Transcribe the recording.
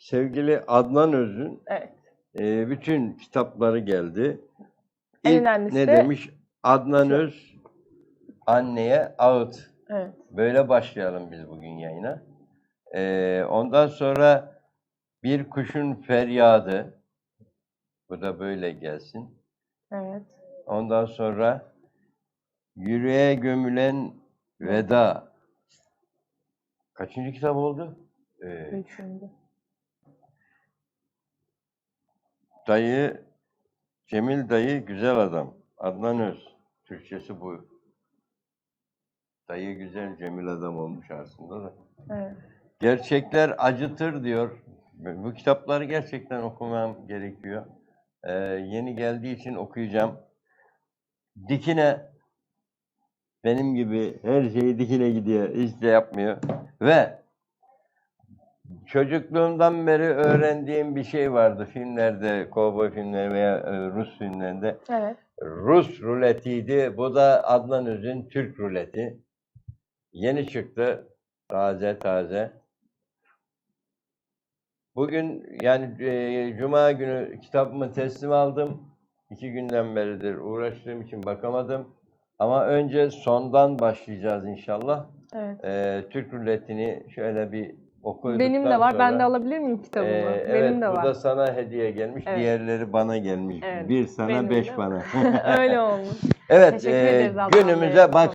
sevgili Adnan Öz'ün Evet. e, bütün kitapları geldi. En İlk önemlisi ne de demiş? Adnan. Öz anneye ağıt. Evet. Böyle başlayalım biz bugün yayına. E, ondan sonra bir kuşun feryadı. Bu da böyle gelsin. Evet. Ondan sonra yüreğe gömülen veda. Kaçıncı kitap oldu? Ee, Üçüncü. Dayı, Cemil dayı güzel adam. Adnan Öz. Türkçesi bu. Dayı güzel, Cemil adam olmuş aslında da. Evet. Gerçekler acıtır diyor. Bu kitapları gerçekten okumam gerekiyor. Ee, yeni geldiği için okuyacağım. Dikine benim gibi her şeyi dikine gidiyor. Hiç de yapmıyor. Ve çocukluğumdan beri öğrendiğim bir şey vardı filmlerde, kovboy filmleri veya e, Rus filmlerinde. Evet. Rus ruletiydi. Bu da Adnan Öz'ün Türk ruleti. Yeni çıktı. Taze taze. Bugün yani e, Cuma günü kitabımı teslim aldım. İki günden beridir uğraştığım için bakamadım. Ama önce sondan başlayacağız inşallah. Evet. E, Türk ruletini şöyle bir okuduktan Benim de var. Ben de sonra- alabilir miyim kitabımı? ee, Benim evet, de bu var. da sana hediye gelmiş, Evet. diğerleri bana gelmiş. Evet, Bir sana, benim beş de. bana. Öyle olmuş. evet, Teşekkür e, ederiz günümüze bak.